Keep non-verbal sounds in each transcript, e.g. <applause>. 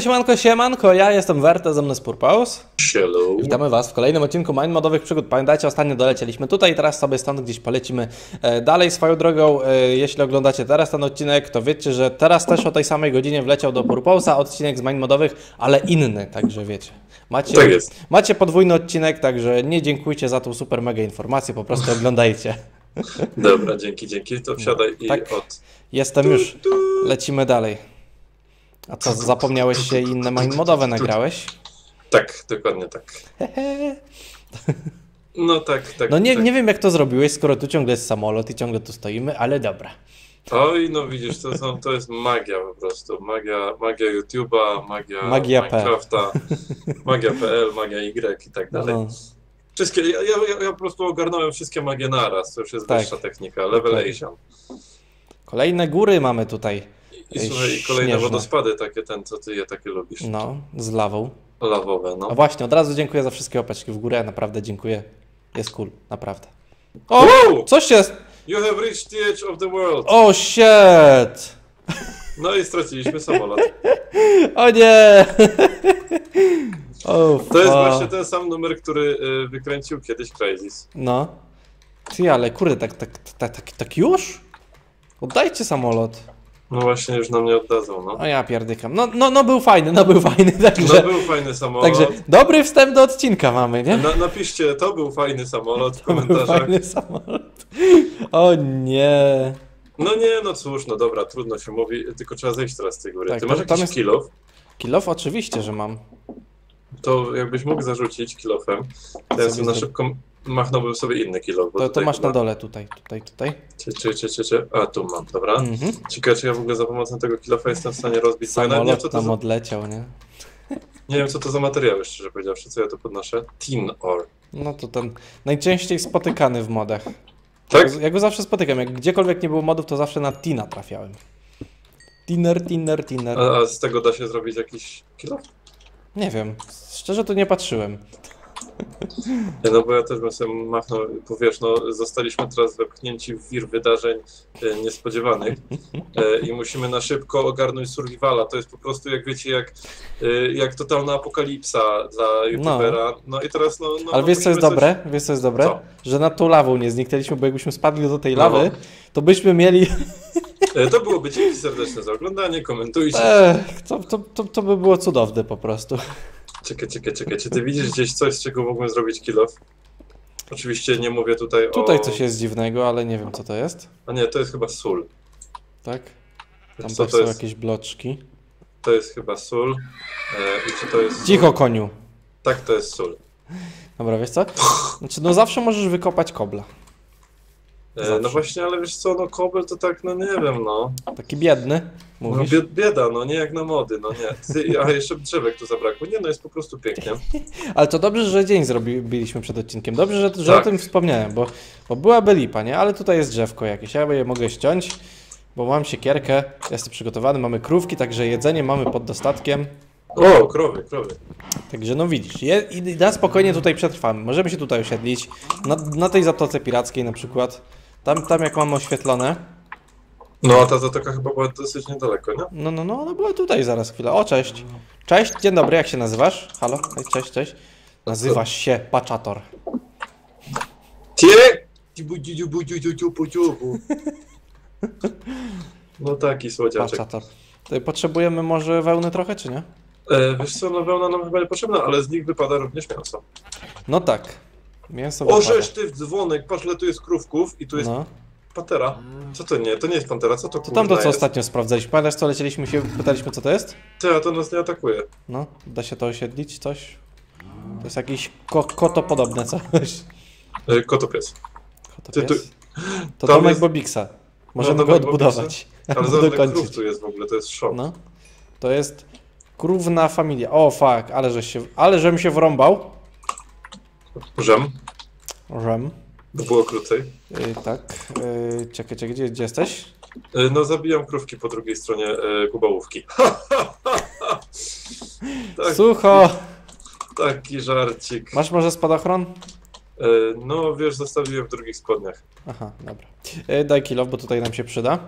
Siemanko, siemanko, siemanko, ja jestem Wertes, ze mną jest Purpose. Hello. Witamy Was w kolejnym odcinku Mind Modowych Przygód. Pamiętajcie, ostatnio dolecieliśmy tutaj, teraz sobie stąd gdzieś polecimy e, dalej swoją drogą. E, jeśli oglądacie teraz ten odcinek, to wiecie, że teraz też o tej samej godzinie wleciał do Purpose'a odcinek z Mind Modowych, ale inny, także wiecie. Macie, Tak jest. macie podwójny odcinek, także nie dziękujcie za tą super mega informację, po prostu oglądajcie. Dobra, dzięki, dzięki. To wsiadaj i Tak. od. Jestem już, lecimy dalej. A co, zapomniałeś się inne Modowe nagrałeś? Tak, dokładnie tak. <laughs> No tak, tak. No nie, tak. nie wiem jak to zrobiłeś, skoro tu ciągle jest samolot i ciągle tu stoimy, ale dobra. Oj, no widzisz, to, są, to jest magia po prostu. Magia, magia YouTube'a, magia Magia. Minecrafta, magia.pl, magia Y i tak dalej. No, Wszystkie, ja, ja, ja- po prostu ogarnąłem wszystkie magie naraz, to już jest Tak. wyższa technika, levelation. kolejne góry mamy tutaj. I, słuchaj, kolejne śnieżne. wodospady takie, ten, co ty je takie lubisz. No, z lawą. Lawowe, A no. właśnie, od razu dziękuję za wszystkie opeczki w górę, naprawdę dziękuję. Jest cool, naprawdę. O! Wow! Coś jest! You have reached the edge of the world. O shit! No i straciliśmy samolot. <laughs> O nie! <laughs> O, To jest właśnie ten sam numer, który y, wykręcił kiedyś Crazies. No. Ty, ale kurde, tak, tak, tak, tak, tak już? Oddajcie samolot. No właśnie, już nam nie oddadzą, no. O ja pierdykam. No, no, no był fajny, no był fajny, <laughs> No także... był fajny samolot. Także dobry wstęp do odcinka mamy, nie? Na, napiszcie, to był fajny samolot w Był komentarzach. fajny samolot. O nie. No nie, no cóż, no dobra, trudno się mówi, tylko trzeba zejść teraz z tej góry. Tak, Ty masz jakiś jest- kilof? Kilof oczywiście, że mam. To jakbyś mógł zarzucić kilofem, sobie na szybko machnąłbym sobie inny kilof. bo To, to masz na chyba- dole tutaj, tutaj, tutaj. Czy, czy, czy, czy, czy, a tu mam, dobra. Mhm. Ciekawe, czy ja w ogóle za pomocą tego kilofa jestem w stanie rozbić. nawet nie, wiem, co Samolot to tam za, odleciał, nie? nie wiem, co to za materiały, szczerze powiedziawszy, co ja tu podnoszę. Tin ore. No to ten najczęściej spotykany w modach. Tak? Ja go zawsze spotykam. Jak gdziekolwiek nie było modów, to zawsze na Tina trafiałem. Tiner, tiner, tiner. A, a z tego da się zrobić jakiś kilof? Nie wiem. Szczerze to nie patrzyłem. <laughs> No bo ja też bym sobie machnął, bo wiesz, no zostaliśmy teraz wepchnięci w wir wydarzeń e, niespodziewanych e, i musimy na szybko ogarnąć survivala. To jest po prostu, jak wiecie, jak, e, jak totalna apokalipsa dla youtubera. No, i teraz, no... no Ale no, wiesz co jest musimy dobre? Wiesz co jest dobre? Co? Że nad tą lawą nie zniknęliśmy, bo jakbyśmy spadli do tej No. lawy, to byśmy mieli... Coś, to byłoby dzięki serdeczne za oglądanie, komentujcie. Ech, to, to, to, to by było cudowne po prostu. Czekaj, czekaj, czekaj, czy ty widzisz gdzieś coś, z czego mógłbym zrobić kilof? Oczywiście nie mówię tutaj o... Tutaj coś jest dziwnego, ale nie wiem co to jest. A nie, to jest chyba sól. Tak? Tam Co są jest? jakieś bloczki. To jest chyba sól. E, I czy to jest... Cicho Sól? koniu. Tak, to jest sól. Dobra, wiesz co? Znaczy, no zawsze możesz wykopać kobla. E, Zawsze. no właśnie, ale wiesz co, no kobel to tak, no nie wiem, no. Taki biedny, no mówisz? bied, bieda, no nie jak na mody, no nie. Ty, a jeszcze drzewek tu zabrakło. Nie, no jest po prostu pięknie. <laughs> Ale to dobrze, że dzień zrobiliśmy przed odcinkiem. Dobrze, że, że Tak. o tym wspomniałem, bo, bo byłaby lipa, nie? Ale tutaj jest drzewko jakieś. Ja je mogę ściąć, bo mam siekierkę, jestem przygotowany, mamy krówki, także jedzenie mamy pod dostatkiem. O, krowy, krowy. Także no widzisz, je, i i na spokojnie tutaj przetrwamy. Możemy się tutaj osiedlić, na, na tej zatoce pirackiej na przykład. Tam, tam jak mamy oświetlone. No a ta zatoka chyba była dosyć niedaleko, nie? No, no, no, no była tutaj zaraz chwilę. O, cześć. Cześć, dzień dobry, jak się nazywasz? Halo, cześć, cześć. Nazywasz się Paczator. Tie! Cibu, ciu, bu, ciu, ciu, ciu, pu, ciu, bu. <laughs> No taki słodziaczek. Paczator. Tutaj potrzebujemy może wełny trochę, czy nie? E, wiesz co, no wełna nam chyba nie potrzebna, ale z nich wypada również mięso. No tak. Mięso O, wypada. żeż ty w dzwonek, patrz, ile tu jest krówków i tu jest No. patera. Co to nie? To nie jest pantera, co to To kurwa tam to, co jest? ostatnio sprawdzaliśmy. Pamiętasz, co lecieliśmy się, pytaliśmy, co to jest? Ty, a to nas nie atakuje. No, da się to osiedlić, coś? To jest jakieś ko kotopodobne coś. E, kotopies. Ty, Kotopies? To tam domek jest- Bobiksa. Możemy No, go domek odbudować. ale Albo zobacz, ile krów dokończyć. tu jest w ogóle, to jest szok. No. To jest krówna familia. O, fuck, ale żeś się, ale żem się wrąbał. Żem, Żem. bo było krócej. Yy, tak. Yy, czekaj, czekaj, gdzie, gdzie jesteś? E, no zabijam krówki po drugiej stronie e, kubałówki. <laughs> tak, Sucho! taki żarcik. Masz może spadochron? E, no wiesz, zostawiłem w drugich spodniach. Aha, dobra. Yy, daj kilo, bo tutaj nam się przyda.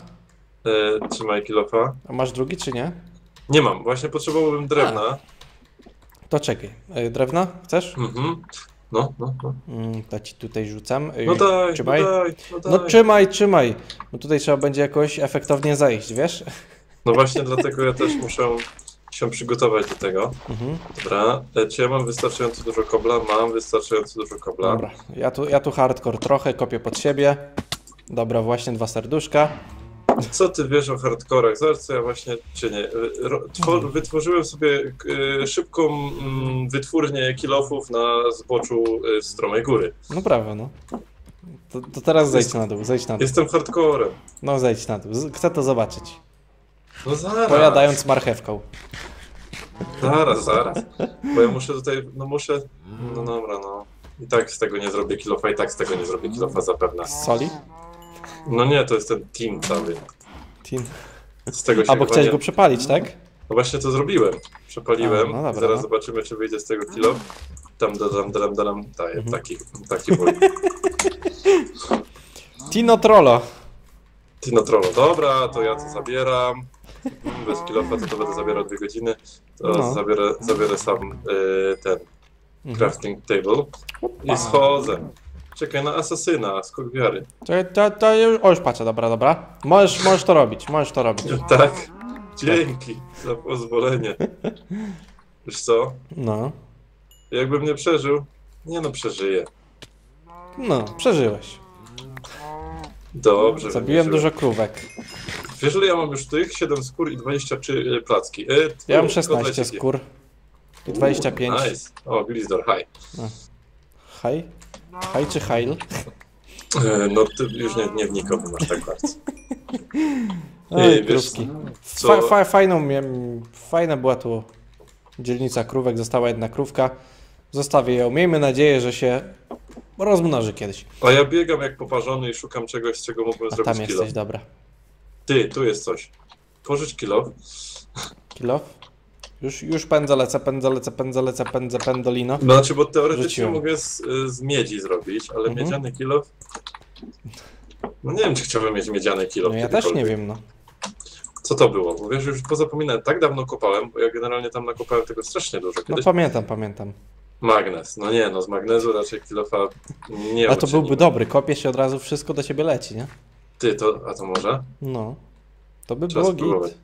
E, trzymaj kilofa. A masz drugi, czy nie? Nie mam, właśnie potrzebowałbym drewna. To czekaj. E, Drewna? Chcesz? Mhm. No, no, no. Mm, To ci tutaj rzucam. No daj, Trzymaj. no daj, no daj. No trzymaj, trzymaj. No tutaj trzeba będzie jakoś efektownie zejść, wiesz? No właśnie dlatego ja też muszę się przygotować do tego. Mhm. Dobra, e, czy ja mam wystarczająco dużo kobla? Mam wystarczająco dużo kobla. Dobra. Ja tu, ja tu hardcore trochę, kopię pod siebie. Dobra, właśnie dwa serduszka. Co ty wiesz o hardkorach? Zobacz co ja właśnie czynię. E, ro- two- Wytworzyłem sobie e, szybką mm, wytwórnię kilofów na zboczu e, stromej góry. No prawo, no. To, to teraz zejdź na dół, zejdź na dół. Jestem hardcorem. No zejdź na dół. Chcę to zobaczyć. No zaraz. Pojadając marchewką. Zaraz, zaraz. Bo ja muszę tutaj, no muszę, no dobra, no. I tak z tego nie zrobię kilofa, i tak z tego nie zrobię kilofa zapewne. Soli? No nie, to jest ten team cały. Tin. Z tego się A bo chyba chciałeś nie... go przepalić, tak? No właśnie to zrobiłem. Przepaliłem. A, no dobra, Zaraz no. zobaczymy, czy wyjdzie z tego kilo. Tam, dam, dam, dam, daję Mhm. taki, taki. <laughs> Tino Trollo. Tino Trollo. Dobra, to ja to zabieram. Bez kilofa to, to będę zabierał dwie godziny. To No. zabiorę, zabiorę sam y, ten Mhm. crafting table i schodzę. Czekaj na asasyna, skok wiary. To, to, to już, o, już patrzę, dobra, dobra. Możesz, możesz to robić, możesz to robić. <laughs> Tak, dzięki za pozwolenie. Wiesz co, No, jakbym nie przeżył, nie no przeżyję. no, przeżyłeś. Dobrze. Zabiłem dużo krówek. Wiesz, ile ja mam już tych? 7 skór i 23 placki. E, Ja mam tu, 16 kotleciki. skór. I 25. Nice. O, Glizdor, hi. Haj? Haj czy Hail? E, no ty już nie, nie wnikam masz tak bardzo. <laughs> Oj, Ej, wiesz, krówki. co- Fa, fa, fajną miałem, fajna była tu dzielnica krówek, została jedna krówka. Zostawię ją. Miejmy nadzieję, że się rozmnoży kiedyś. A ja biegam jak poparzony i szukam czegoś, z czego mógłbym A zrobić tam kilo. jesteś, dobra. Ty, tu jest coś. Pożycz kilo. Kilo? Już, już pędzę, lecę, pędzę, lecę, pędzę, lecę, pędzę, pędolino. Znaczy, bo teoretycznie Rzuciłem. mogę z, z miedzi zrobić, ale Mhm. miedziany kilo. No nie wiem, czy chciałbym mieć miedziany kilo. No ja też nie wiem, no. Co to było? Bo wiesz, już pozapominałem, tak dawno kopałem, bo ja generalnie tam nakopałem tego strasznie dużo No kiedyś. pamiętam, pamiętam. Magnes. No nie, no z magnezu raczej kilofa nie A to byłby dobry, kopie się od razu, wszystko do ciebie leci, nie? Ty, to, a to może? No. To by Trzeba było spróbować. git.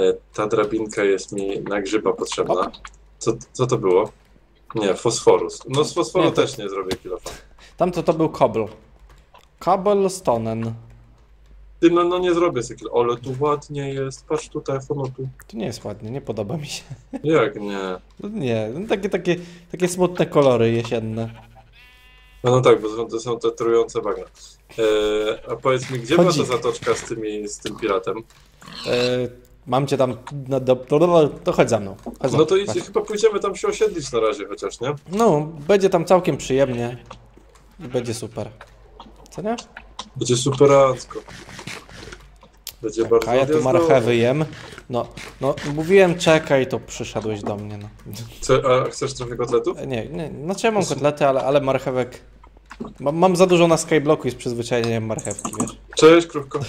E, ta drabinka jest mi na grzyba potrzebna. Co, co to było? Nie, fosforus. No z fosforu Nie, to- też nie zrobię kilofa. Tamto to był Cobble. Cobblestonen. Ty, no, no nie zrobię sobie kilo. Ale tu ładnie jest. Patrz tutaj, no tu. To nie jest ładnie, nie podoba mi się. <laughs> Jak nie? No Nie, no takie, takie, takie smutne kolory jesienne. No, no tak, bo są- to są te trujące bagna. E, a powiedz mi, gdzie była Chodzi. ta zatoczka z, tymi, z tym piratem? E, mam cię tam. No, do, do, do, to chodź za mną. Chodź za No to idź, chodź. chyba pójdziemy tam się osiedlić na razie chociaż, nie? No, będzie tam całkiem przyjemnie. I będzie super. Co nie? Będzie superancko. Będzie bardzo A ja tu odjazdowo. marchewy jem. No, no, mówiłem czekaj, to przyszedłeś do mnie, no. Chce, a chcesz trochę kotletów? E, Nie, nie, znaczy ja mam kotlety, ale, ale marchewek... Mam, mam za dużo na skyblocku i z przyzwyczajeniem marchewki, wiesz? Cześć, krówko.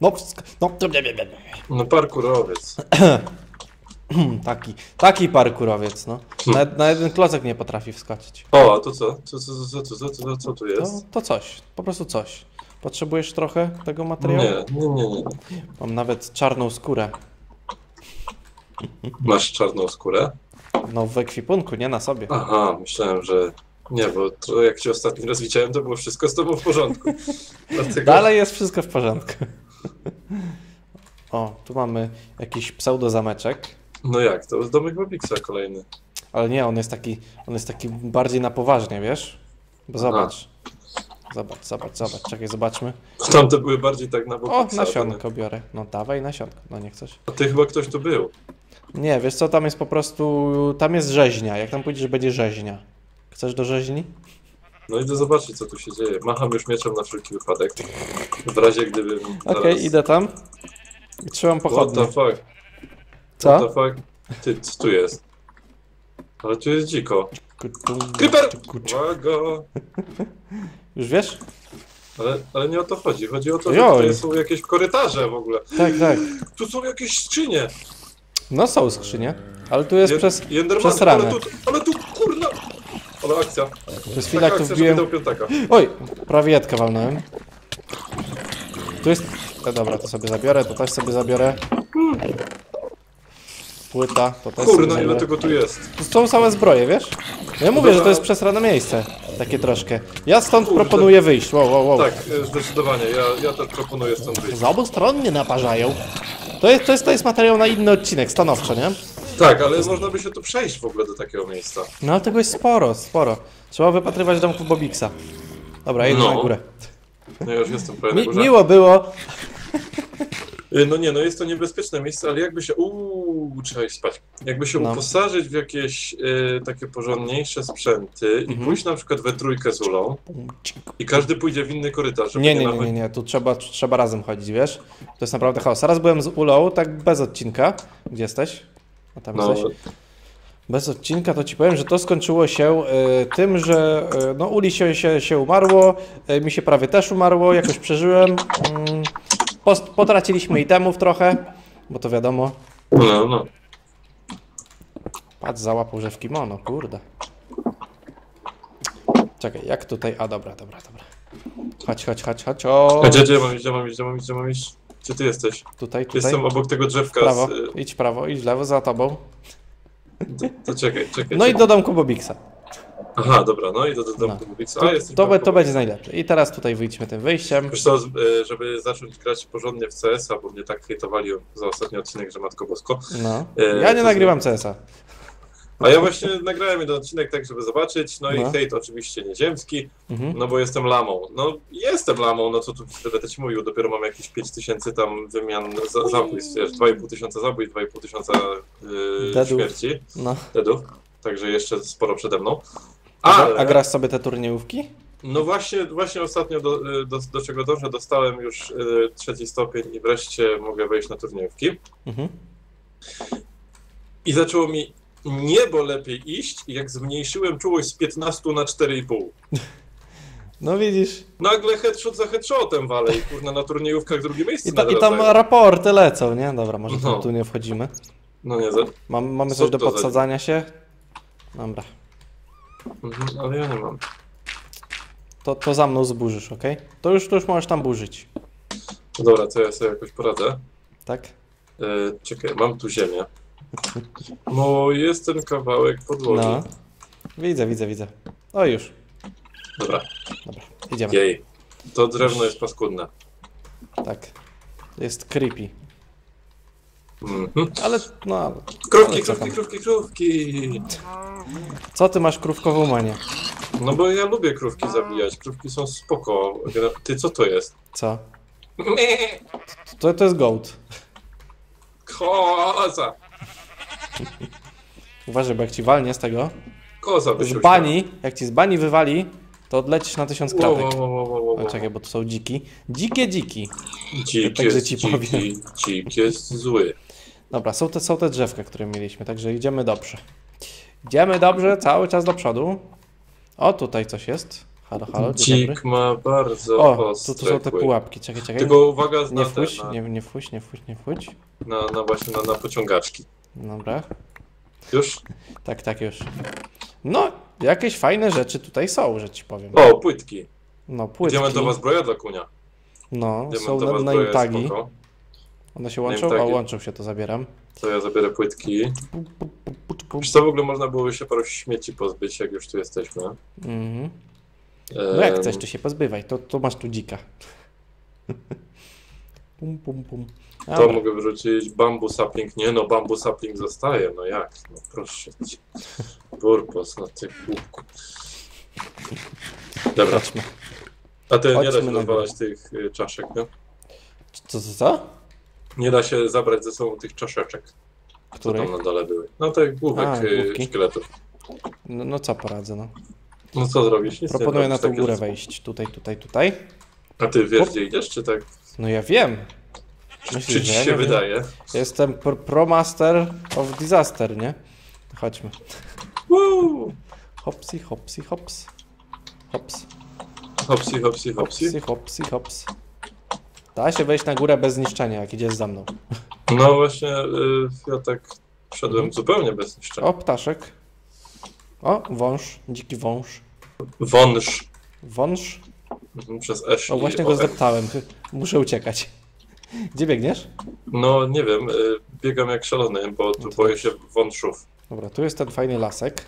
No, no, No parkurowiec. <clears throat> taki, taki parkurowiec, no. Na, na jeden klocek nie potrafi wskoczyć. O, a to co? Co, co, co, co, co, co, co tu To, jest? to coś, po prostu coś. Potrzebujesz trochę tego materiału? Nie, nie, nie, nie. Mam nawet czarną skórę. Masz czarną skórę? No w ekwipunku, nie na sobie. Aha, myślałem, że... Nie, bo to jak cię ostatni raz widziałem, to było wszystko z tobą w porządku. <laughs> Dlatego... Dalej jest wszystko w porządku. O, tu mamy jakiś pseudo-zameczek. No jak, to jest domek Babiksa kolejny. Ale nie, on jest taki, on jest taki bardziej na poważnie, wiesz? Bo zobacz. Zobacz, zobacz, zobacz. Czekaj, zobaczmy. Tamte były bardziej tak na O, Babiksa. nasionko biorę. No dawaj nasionko. No nie chcesz? A ty chyba ktoś tu był. Nie, wiesz co, tam jest po prostu, tam jest rzeźnia. Jak tam pójdziesz, będzie rzeźnia. Chcesz do rzeźni? No idę zobaczyć, co tu się dzieje. Macham już mieczem na wszelki wypadek. W razie gdybym Okej, zaraz... idę tam. I trzymam What pochodnie. the fuck? What Co? the fuck? Ty, co tu jest? Ale tu jest dziko. Creeper! Uwaga! <laughs> Już wiesz? Ale, ale nie o to chodzi. Chodzi o to, że Joj. tutaj są jakieś korytarze w ogóle. Tak, tak. Tu są jakieś skrzynie. No są skrzynie, ale tu jest Je- przez, Enderman, przez ranę. Ale tu, ale tu. Ale akcja. Przez chwilę jak tu akcja, wbiłem... Oj, prawie jedkę walnąłem. Tu jest... No dobra, to sobie zabiorę, to też sobie zabiorę. Płyta, to też sobie Kurna, ile zabiorę. tego tu jest. Tu są same zbroje, wiesz? No ja mówię, że to Dobra. jest przesrane miejsce. Takie troszkę. Ja stąd Kurde. proponuję wyjść. Wow, wow, wow. Tak, e, zdecydowanie. Ja, ja też proponuję stąd wyjść. Z obu stron mnie naparzają. To jest, to, jest, to jest materiał na inny odcinek, stanowczo, nie? Tak, ale można by się tu przejść w ogóle do takiego miejsca. No ale tego jest sporo, sporo. Trzeba wypatrywać domku Bobiksa. Dobra, jedę No. na górę. No ja już jestem prawie na Mi, górze. miło było. Y, No nie, no jest to niebezpieczne miejsce, ale jakby się. Uuu, trzeba iść spać. Jakby się No. uposażyć w jakieś y, takie porządniejsze sprzęty i Mhm. pójść na przykład we trójkę z Ulą i każdy pójdzie w inny korytarz. Nie, nie, nie, nachodzić- nie, nie, tu trzeba, trzeba razem chodzić, wiesz? To jest naprawdę chaos. Raz byłem z Ulą, tak bez odcinka. Gdzie jesteś? A tam No, jesteś? Bez odcinka to ci powiem, że to skończyło się y, tym, że y, no Uli się, się, się umarło, y, mi się prawie też umarło, jakoś przeżyłem. Mm, post, potraciliśmy itemów trochę, bo to wiadomo. no, no. Patrz, załapał, że w kimono, kurde. Czekaj, jak tutaj... A, dobra, dobra, dobra. Chodź, chodź, chodź, chodź, o! A gdzie, gdzie mam iść, gdzie mam iść, gdzie mam iść, gdzie mam iść? Gdzie ty jesteś? Tutaj, tutaj. Jestem obok tego drzewka. Prawo, Z, y, idź prawo, idź lewo, za tobą. to, to czekaj, czekaj. No i czekaj. do domku Bobiksa. Aha, dobra, no i do, do, do, No. do Bixa. To, to, będzie najlepsze. I teraz tutaj wyjdźmy tym wyjściem. Wiesz co, z- y, żeby zacząć grać porządnie w CS-a, bo mnie tak hejtowali za ostatni odcinek, że Matko Bosko. No. E, Ja nie nagrywam CS-a. A ja właśnie nagrałem jeden odcinek tak, żeby zobaczyć, no, No. i hejt oczywiście nieziemski, Mhm. no bo jestem lamą. No jestem lamą, no co tu będę ci mówił, dopiero mam jakieś 5000 tam wymian za, zabójstw, wiesz, 2,5 tysiąca zabójstw, 2,5 tysiąca yy, śmierci, No. deadów, także jeszcze sporo przede mną. A, Ale, a grasz sobie te turniejówki? no właśnie, właśnie ostatnio do, y, do, do czego dążę, dostałem już y, trzeci stopień i wreszcie mogę wejść na turniejówki. Mhm. I zaczęło mi niebo lepiej iść, jak zmniejszyłem czułość z 15 na 4,5. No widzisz. Nagle headshot za headshotem walę i kurna na turniejówkach drugie miejsce I, ta, i tam raporty lecą, nie? Dobra, może No. tu, nie wchodzimy. No nie, za... Mam, mamy Co coś do to za- podsadzania się? Dobra. mhm, ale ja nie mam. To, to za mną zburzysz, ok? To już, to już możesz tam burzyć. Dobra, to ja sobie jakoś poradzę. Tak? E, czekaj, mam tu ziemię. No jest ten kawałek podłogi. No. Widzę, widzę, widzę. O już. Dobra, Dobra, idziemy. jej. To drewno jest paskudne. Tak. Jest creepy. Mhm. Ale, no, ale- Krówki, Ale co krówki, tam? krówki, krówki. co ty masz krówkową manię? No bo ja lubię krówki zabijać. Krówki są spoko. Ty, co to jest? Co? <laughs> To, to jest goat. Koza! <laughs> Uważaj, bo jak ci walnie z tego, Koza by z się bani, jak ci z bani wywali, to odlecisz na tysiąc kratek. Wow, wow, wow, wow, O, wow. czekaj, bo to są dziki. Dzikie dziki. Dzik Także jest, ci powiem. dzik jest zły. Dobra, są te, są te drzewka, które mieliśmy, także idziemy dobrze. Idziemy dobrze, cały czas do przodu. O, tutaj coś jest. Halo, halo, dzień Dzik dobry. ma bardzo O, tu, tu są te kły. pułapki, czekaj, czekaj. Tylko uwaga Nie te, na, nie, nie nie wchodź, nie na, na właśnie na, na pociągaczki. Dobra, Już? tak, tak już. No, jakieś fajne rzeczy tutaj są, że ci powiem. O, płytki. No, płytki. Diamentowa zbroja dla kunia. No, są na, na tagi. One się łączą? O, łączą się, to zabieram. To ja zabiorę płytki. Wiesz co, w ogóle można byłoby się paru śmieci pozbyć, jak już tu jesteśmy. Mhm. No jak chcesz, to się pozbywaj, to, to masz tu dzika. <laughs> Pum, pum, pum. To Dobra. mogę wyrzucić bambu sapling. Nie no, bambu sapling zostaje. No jak? No proszę cię. Burpos na ty głupku. Dobra, Chodźmy. a ty nie da się rozwalać tych y, czaszek, nie? Co, co, co? Nie da się zabrać ze sobą tych czaszeczek, co Której? tam na dole były. No tych główek A, y, szkieletów. No, no co poradzę, no. No co zrobisz? Nic Proponuję na tą górę wejść. Tutaj, tutaj, tutaj. A ty wiesz, gdzie idziesz, czy tak? No ja wiem. Czy Myślisz, ci że ja się nie wiem? wydaje? Jestem pro, pro master of disaster, nie? Chodźmy. Woo! Hopsy, hopsy, hops. Hops. Hopsi, hopsi, hopsi. Psy, hopsi, hops. Da się wejść na górę bez zniszczenia, jak idziesz za mną. No właśnie, y, ja tak szedłem Mhm. zupełnie bez niszczenia. O, ptaszek. O, wąż, dziki wąż. Wąż. Wąż. Mhm, Przez S. O, i właśnie O, go zdeptałem. Muszę uciekać. Gdzie biegniesz? No nie wiem, y, biegam jak szalony, bo tu No boję się wążów. Dobra, tu jest ten fajny lasek.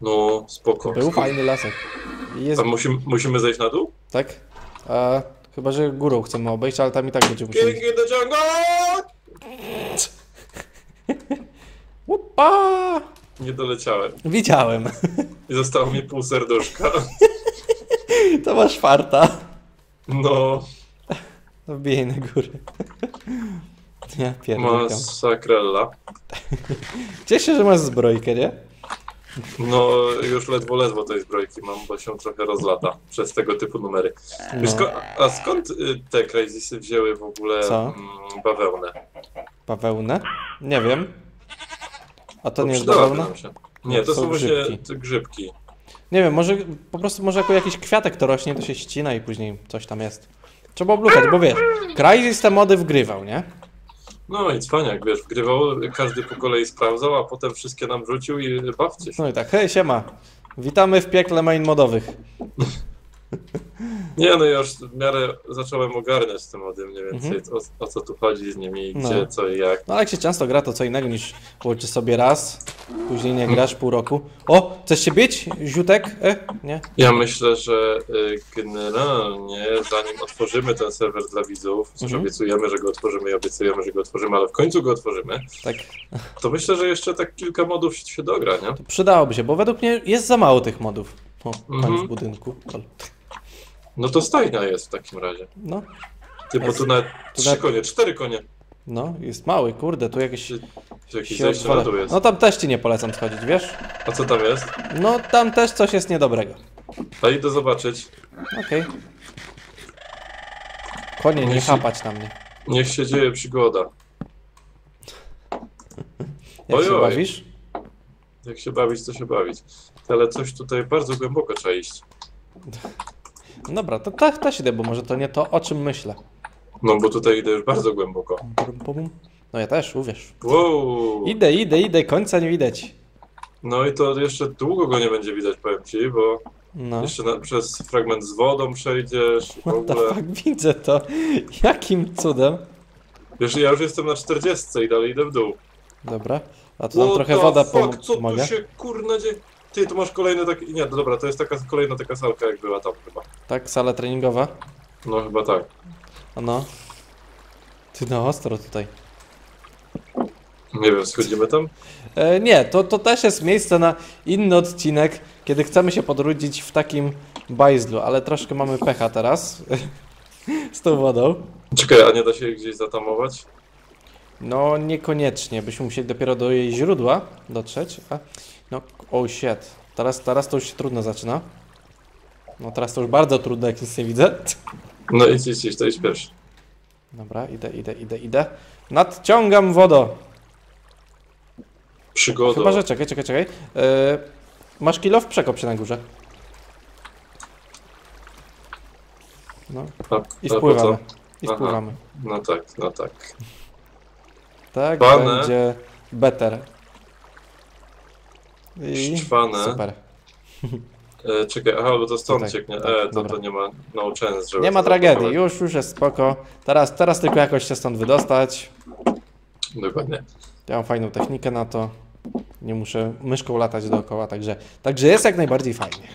No, spoko. Był fajny lasek. Jest, A musimy, musimy zejść na dół? tak? A, chyba, że górą chcemy obejść, ale tam i tak będziemy musieli. King in the jungle! <laughs> Upa! Nie doleciałem. Widziałem. <laughs> I zostało mi pół serduszka. <laughs> To masz farta. No, Wbijaj na górę. <laughs> Nie, pierdolę. masakrella. <laughs> Cieszę się, że masz zbrojkę, nie? No, już ledwo, ledwo tej zbrojki mam, bo się trochę rozlata przez tego typu numery. No. sko- a skąd y, te Crazysy wzięły w ogóle Co? mm, bawełnę? Bawełnę? Nie wiem. A to nie jest bawełna? Nie, to To są są właśnie grzybki. grzybki. Nie wiem, może po prostu może jako jakiś kwiatek to rośnie, to się ścina i później coś tam jest. Trzeba obluchać, bo wiesz, Crysis te mody wgrywał, nie? No i cwaniak, wiesz, wgrywał, każdy po kolei sprawdzał, a potem wszystkie nam rzucił i bawcie się. No i tak, hej, siema. Witamy w piekle main modowych. Nie, no ja już w miarę zacząłem ogarniać te mody mniej więcej, Mhm. o, o co tu chodzi z nimi, No. gdzie, co i jak. No ale jak się często gra, to co innego niż połączysz sobie raz, później nie grasz pół roku. O, chcesz się bić? Ziutek? E? Nie? Ja myślę, że y, generalnie zanim otworzymy ten serwer dla widzów, Mhm. obiecujemy, że go otworzymy i obiecujemy, że go otworzymy, ale w końcu go otworzymy, Tak, to myślę, że jeszcze tak kilka modów się dogra, nie? to przydałoby się, bo według mnie jest za mało tych modów. O, pan Mhm. w budynku. No to stajnia jest w takim razie. No, Ty, bo Jest- tu nawet tu trzy nawet- konie, cztery konie. no, jest mały, kurde, tu jakieś Czy, czy jakieś się zejście na odwala. dół jest? No tam też ci nie polecam schodzić, wiesz? A co tam jest? No tam też coś jest niedobrego. A idę zobaczyć. Okej. Konie, nie Jeśli- chapać na mnie. Niech się dzieje przygoda. <laughs> Jak Oj, się oj. bawisz? Jak się bawić, to się bawić. Ale coś tutaj bardzo głęboko trzeba iść. <laughs> Dobra, to ta, ta idę, bo może to nie to, o czym myślę. No bo tutaj idę już bardzo głęboko. Bum, bum, bum. No ja też, uwierz. Wow! Idę, idę, idę, końca nie widać. No i to jeszcze długo go nie będzie widać, powiem ci, bo No. jeszcze na, przez fragment z wodą przejdziesz i w ogóle. fuck, widzę to. Jakim cudem? Wiesz, ja już jestem na 40 i dalej idę w dół. Dobra, a tu nam What trochę the woda fuck, pom- co pomaga. tu się kurna dzieje? Ty, tu masz kolejny taki... Nie, no dobra, to jest taka kolejna taka salka, jak była tam chyba. Tak, sala treningowa. No chyba tak. A no. Ty no ostro tutaj. Nie wiem, schodzimy tam? E, nie, to, to też jest miejsce na inny odcinek, kiedy chcemy się podrudzić w takim bajzlu, ale troszkę mamy pecha teraz <laughs> z tą wodą. Czekaj, a nie da się jej gdzieś zatamować? No niekoniecznie, byśmy musieli dopiero do jej źródła dotrzeć. A, no, oh shit. Teraz, teraz to już się trudno zaczyna. No teraz to już bardzo trudno, jak nic nie widzę. <laughs> No idź, idź, idź, to idź pierwszy. Dobra, idę, idę, idę, idę. Nadciągam wodą. Przygoda. Chyba, że czekaj, czekaj, czekaj. E, masz kilof? Przekop się na górze. No A, i co? I Aha. wpływamy. No tak, no tak. Tak Pane. będzie better. I Szczwane. super. E, czekaj, aha, bo to stąd Tutaj, cieknie. tak, E, to, dobra. to nie ma no chance, żeby Nie ma tragedii, już, już jest spoko. Teraz, teraz tylko jakoś się stąd wydostać. Dokładnie. Ja mam fajną technikę na to. Nie muszę myszką latać dookoła, także, także jest jak najbardziej fajnie.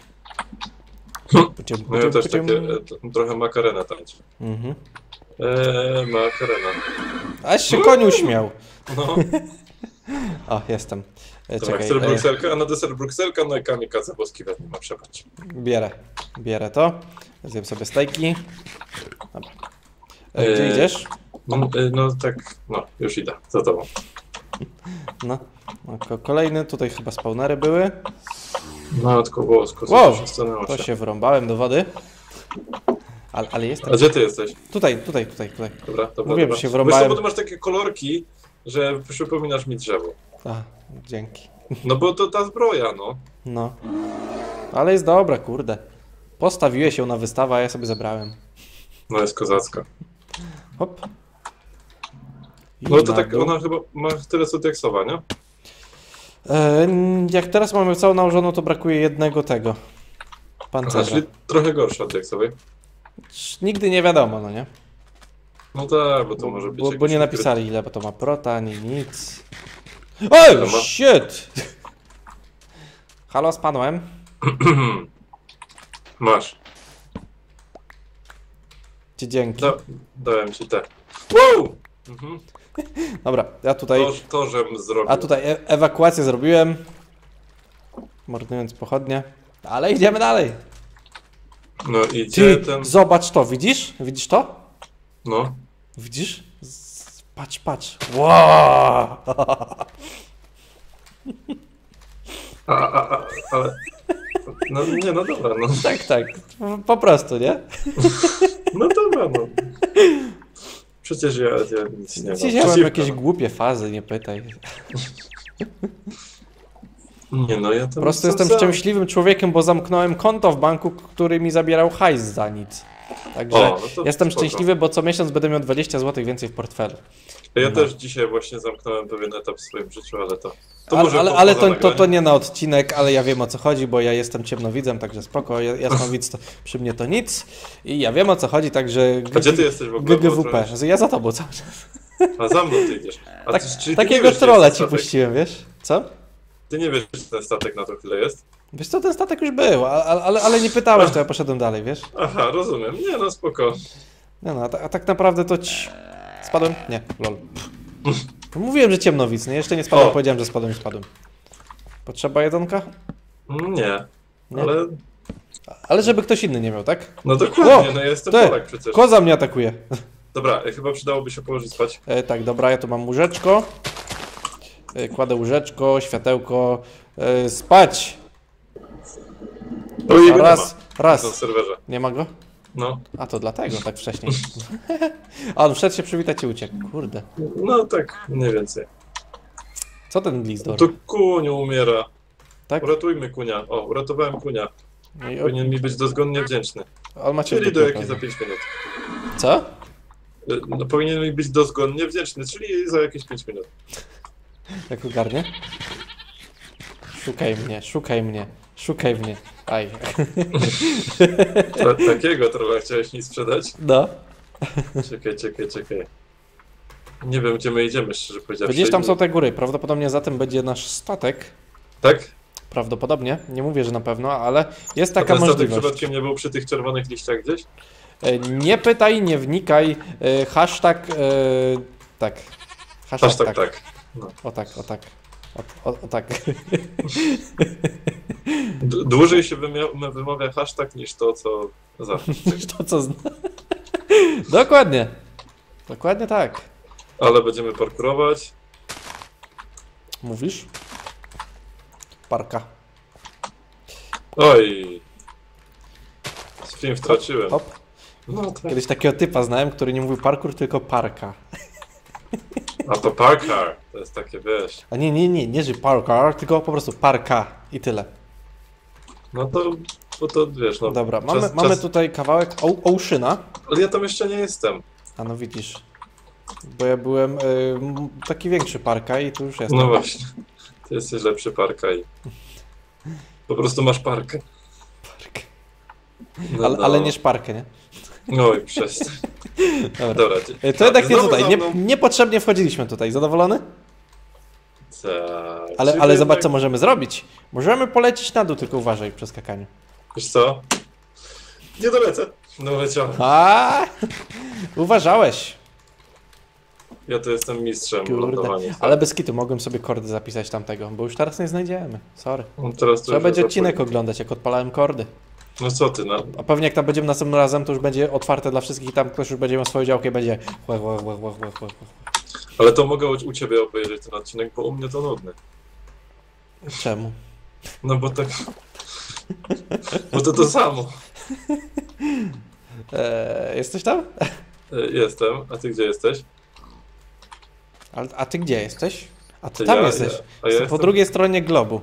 Puciem, No ja też puciem. takie, e, trochę makarena tańczę. Mhm. Eee, makarena. Aż się koniu śmiał. No, <laughs> O, jestem. E, dobra, Czekaj, e, a na deser brukselka, no i kamikaze boski nie ma przepać. bierę. Bierę to. Zjem sobie stajki. Dobra. E, Gdzie E, idziesz? No, no tak, no, już idę, za tobą. No. no. ko- Kolejny, tutaj chyba spawnery były. Matko bosko, co Wow, To się. się wrąbałem do wody. Ale, ale A jestem. gdzie ty jesteś? Tutaj, tutaj, tutaj, tutaj. Dobra, dobra, Mówiłem, dobra. że się Wiesz wrąbałem. co, bo ty masz takie kolorki, że przypominasz mi drzewo. A, dzięki. No bo to ta zbroja, no. No. Ale jest dobra, kurde. Postawiłeś ją na wystawę, a ja sobie zabrałem. No jest kozacka. Hop. I No to tak, dół. ona chyba ma tyle co teksowa, nie? E, jak teraz mamy całą nałożoną, to brakuje jednego tego. Aha, Pancerza. czyli trochę gorsza od teksowej. Nigdy nie wiadomo, no nie? No tak, bo to może być Bo, bo nie napisali ile, bo to ma prota, ani nic. Oj, shit! Halo, spadłem. <clears throat> Masz. Ci dzięki. Da, dałem ci te. Wow! Mhm. Dobra, ja tutaj... To, to żem zrobił. A tutaj e ewakuację zrobiłem. Mordując pochodnie. Ale idziemy dalej. No idzie Ty, ten... zobacz to, widzisz? Widzisz to? No. Widzisz? Patrz, patrz. Wow! A, a, a, ale... No nie, no dobra, no. tak, tak. Po prostu, nie? No dobra, no. Przecież ja, ja nic nie mam. Dzisiaj mam jakieś głupie fazy, nie pytaj. Nie no, ja to Po prostu jestem szczęśliwym człowiekiem, bo zamknąłem konto w banku, który mi zabierał hajs za nic. Także O, no jestem spoko. szczęśliwy, bo co miesiąc będę miał 20 zł więcej w portfelu. Ja No. też dzisiaj właśnie zamknąłem pewien etap w swoim życiu, ale to... to ale może ale, ale to, to, to nie na odcinek, ale ja wiem o co chodzi, bo ja jestem ciemnowidzem, także spoko. Ja- Jasnowidz <laughs> to przy mnie to nic. I ja wiem o co chodzi, także. A gdzie ty jesteś w ogóle? GGWP. Ja za tobą cały czas. A za mną ty idziesz. A Tak, ty, takiego wiesz, trolla ci puściłem, wiesz? Co? Ty nie wiesz, gdzie ten statek na to chwilę jest? Wiesz co, ten statek już był, a- a- ale, ale nie pytałeś, to ja poszedłem dalej, wiesz? Aha, rozumiem. Nie no, spoko. Nie no, a, ta, a tak naprawdę to ci... Spadłem? Nie, lol. Mówiłem, że ciemnowic, nie? Jeszcze nie spadłem, O. powiedziałem, że spadłem i spadłem. Potrzeba jedynka? Mm, Nie. Nie? Ale... Ale żeby ktoś inny nie miał, tak? No dokładnie, O, no ja jestem ty, Polak przecież. Koza mnie atakuje. <laughs> Dobra, e, chyba przydałoby się położyć spać. E, tak, dobra, ja tu mam łóżeczko. E, kładę łóżeczko, światełko. E, spać! Raz, ma na raz. serwerze. Nie ma go? No. A to dlatego, tak wcześniej. <laughs> A on wszedł się przywitać i uciekł. Kurde. No tak, mniej więcej. Co ten Glizdor? To kuniu umiera. Tak? Uratujmy kunia. O, uratowałem kunia. No i Powinien mi być dozgonnie wdzięczny. On ma cię w Czyli do dupie jakich za pewnie. 5 minut. Co? Y, No, powinien mi być dozgonnie wdzięczny, czyli za jakieś 5 minut. Jak ogarnie? Szukaj mnie, szukaj mnie, szukaj mnie. Aj. Ta, takiego trolla chciałeś mi sprzedać? No. Czekaj, czekaj, czekaj. Nie wiem, gdzie my idziemy, szczerze powiedziawszy. Gdzieś tam są te góry. Prawdopodobnie za tym będzie nasz statek. Tak? Prawdopodobnie. Nie mówię, że na pewno, ale jest A taka ten statek możliwość. przypadkiem nie był przy tych czerwonych liściach gdzieś? E, Nie pytaj, nie wnikaj. E, Hashtag. e, Tak. Aż tak, tak. O tak, o tak. O, o, tak. Dłużej się wymawia hashtag niż to, co za. <laughs> to co zna. Dokładnie. Dokładnie tak. Ale będziemy parkurować. Mówisz? Parka. Oj. Film wtraciłem. Hop. No tak. Kiedyś takiego typa znałem, który nie mówił parkour, tylko parka. A to parkar. To jest takie, wiesz. A nie, nie, nie, nie, że parkour, tylko po prostu parka i tyle. No to, bo to wiesz, no. Dobra, mamy, czas- mamy czas- tutaj kawałek o- Oceana. Ale ja tam jeszcze nie jestem. A no widzisz. Bo ja byłem y, taki większy parka i tu już jestem. No właśnie. Ty jesteś lepszy parka i. Po prostu masz parkę. Park. No, Ale, no. ale nie szparkę, nie? Oj, przestań. Dobra. Dobra. Y, To jednak nie tutaj. Nie, niepotrzebnie wchodziliśmy tutaj. Zadowolony? Tak. Ale, ale zobacz, co możemy zrobić. Możemy polecieć na dół, tylko uważaj przy skakaniu. Wiesz co? Nie dolecę. No leciałem. A, <laughs> uważałeś. Ja to jestem mistrzem lądowaniu. Ale bez kitu mogłem sobie kordy zapisać tamtego, bo już teraz nie znajdziemy. Sorry. No teraz Trzeba będzie odcinek oglądać, jak odpalałem kordy. No co ty, no. A pewnie jak tam będziemy następnym razem, to już będzie otwarte dla wszystkich i tam ktoś już będzie miał swoją działkę i będzie łe, łe, łe, łe, łe, łe. Ale to mogę u, ciebie obejrzeć ten odcinek, bo u mnie to nudny. Czemu? No bo tak... Bo to to samo. Eee, jesteś tam? E, Jestem, a ty gdzie jesteś? A, a ty gdzie jesteś? A ty Ty tam ja- jesteś. ja- ja po jestem- drugiej stronie globu.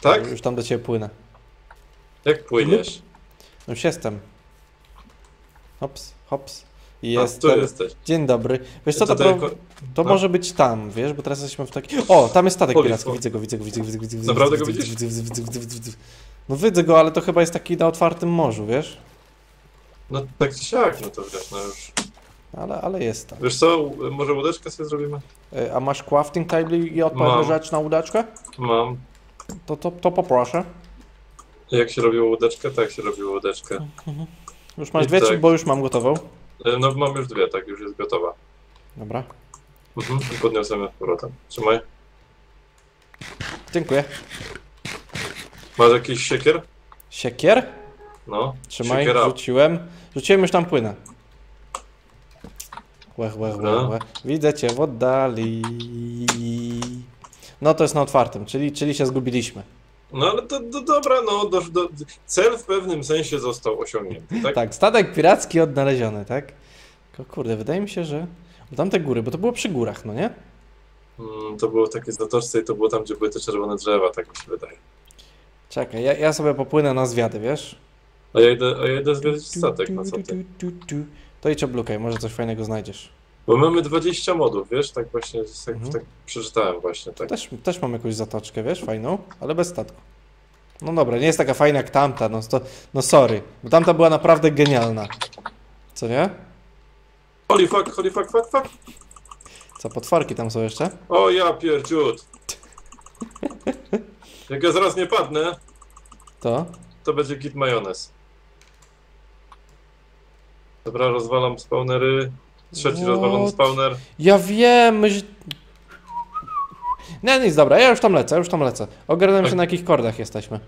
Tak? Już tam do ciebie płynę. Jak płyniesz? Już jestem. Hops, hops. I A, tu Jestem. jesteś. Dzień dobry. Wiesz co, to, to, to no. może być tam, wiesz, bo teraz jesteśmy w takim... O, tam jest statek Powiedz, piracki, widzę go, widzę go, widzę go, widzę go, widzę go. Naprawdę widzę, go widzisz? widzę, widzę, widzę, widzę. No widzę go, ale to chyba jest taki na otwartym morzu, wiesz? No tak czy siak, no to wiesz, no już. Ale, ale jest tam. Wiesz co, może łódeczkę sobie zrobimy? Y, A masz crafting table i odpowiednią rzecz na łódeczkę? Mam. To, to, to poproszę. Jak się robiło łódeczkę? Tak się robiło łódeczkę. Już masz I dwie, tak. czy bo już mam gotową? E, No mam już dwie, tak, już jest gotowa. Dobra. Mhm. I podniosłem ją z powrotem. Trzymaj. Dziękuję. Masz jakiś siekier? Siekier? No. Trzymaj, Siekiera. rzuciłem. Rzuciłem, już tam płynę. Łech, łech, Dobra. łech, łech. Widzę cię w oddali. No to jest na otwartym, czyli, czyli się zgubiliśmy. No ale to, to dobra, no do, do, cel w pewnym sensie został osiągnięty, tak? Tak, statek piracki odnaleziony, tak? Tylko kurde, wydaje mi się, że... Tamte góry, bo to było przy górach, no nie? Mm, to było w takiej zatoczce i to było tam, gdzie były te czerwone drzewa, tak mi się wydaje. Czekaj, ja, ja sobie popłynę na zwiady, wiesz? A ja idę, a ja idę zwiedzić statek, no co ty? To idź oblukaj, może coś fajnego znajdziesz. Bo mamy 20 modów, wiesz, tak właśnie, tak, Mhm. tak przeczytałem właśnie, tak. Też, też mam jakąś zatoczkę, wiesz, fajną, ale bez statku. No dobra, nie jest taka fajna jak tamta, no, to, no sorry, bo tamta była naprawdę genialna. Co nie? Holy fuck, holy fuck, fuck, fuck! Co, potworki tam są jeszcze? O ja pierdziut! <laughs> Jak ja zaraz nie padnę, To? to będzie git majonez. Dobra, rozwalam spawnery. Trzeci What? rozwalony spawner. Ja wiem, myśl... Nie, nic, dobra, ja już tam lecę, już tam lecę. Ogarnąłem się na jakich kordach jesteśmy.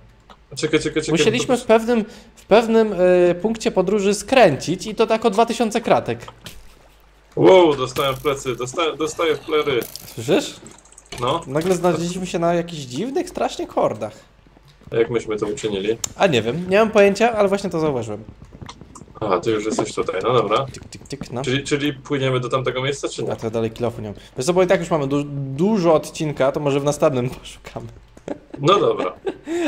Czekaj, czekaj, czekaj. Musieliśmy w pewnym, w pewnym y, punkcie podróży skręcić i to tak o 2000 kratek. Wow, dostałem w plecy, dostaję, dostaję w plery. Słyszysz? No, Nagle znaleźliśmy się na jakichś dziwnych strasznie kordach. a jak myśmy to uczynili? A nie wiem, nie mam pojęcia, ale właśnie to zauważyłem. Aha, ty już jesteś tutaj, no dobra. Tyk, tyk, tyk, no. Czyli, czyli płyniemy do tamtego miejsca, czy nie? to dalej kilofu nie mam. Wiesz co, bo i tak już mamy du dużo odcinka, to może w następnym <laughs> poszukamy. No dobra.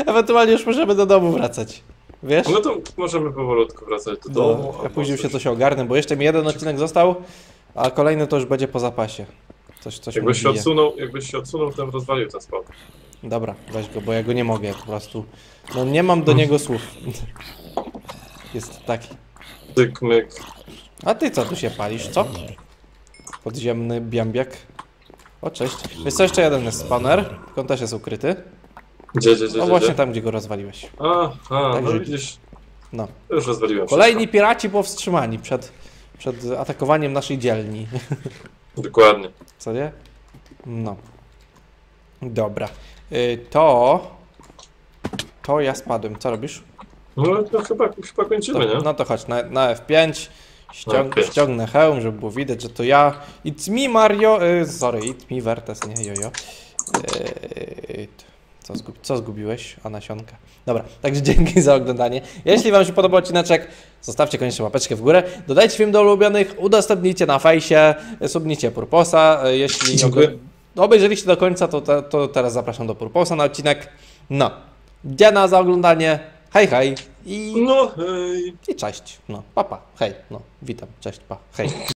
Ewentualnie już możemy do domu wracać. Wiesz? No to możemy powolutku wracać do No, domu. ja albo później się coś. ogarnę, bo jeszcze mi jeden odcinek został, a kolejny to już będzie po zapasie. Coś, coś Jakbyś się odsunął, jakbyś się odsunął, to rozwalił ten spawn. Dobra, weź go, bo ja go nie mogę po prostu. No nie mam do niego <laughs> słów. Jest taki. Tyk, myk. A ty co tu się palisz, co? Podziemny biambiak. O, cześć. Wiesz co, jeszcze jeden jest spawner, tylko on też jest ukryty. Gdzie, gdzie, gdzie, No właśnie gdzie? tam, gdzie go rozwaliłeś. Aha, no Także- widzisz, No. już rozwaliłem Kolejni piraci powstrzymani przed, przed atakowaniem naszej dzielni. wszystko. <laughs> Dokładnie. Co nie? No. Dobra. Y, to... To ja spadłem. Co robisz? No to chyba, chyba kończymy, To, nie? no to chodź, na, na F5. Ściąg, F5. ściągnę hełm, żeby było widać, że to ja. It's me Mario. Y, sorry, it's me Vertes, nie jojo. Y, co, zgub, co zgubiłeś? A nasionka. Dobra, także <laughs> dzięki za oglądanie. Jeśli Wam się podobał odcineczek, zostawcie koniecznie łapeczkę w górę. Dodajcie film do ulubionych, udostępnijcie na fejsie, subnijcie Purposa. Y, Jeśli Dziękuję. obejrzeliście do końca, to, te- to teraz zapraszam do Purposa na odcinek. No, dziana za oglądanie. Hej, hej. I No hej. i cześć. No, papa. Hej. No, witam. Cześć, pa. Hej.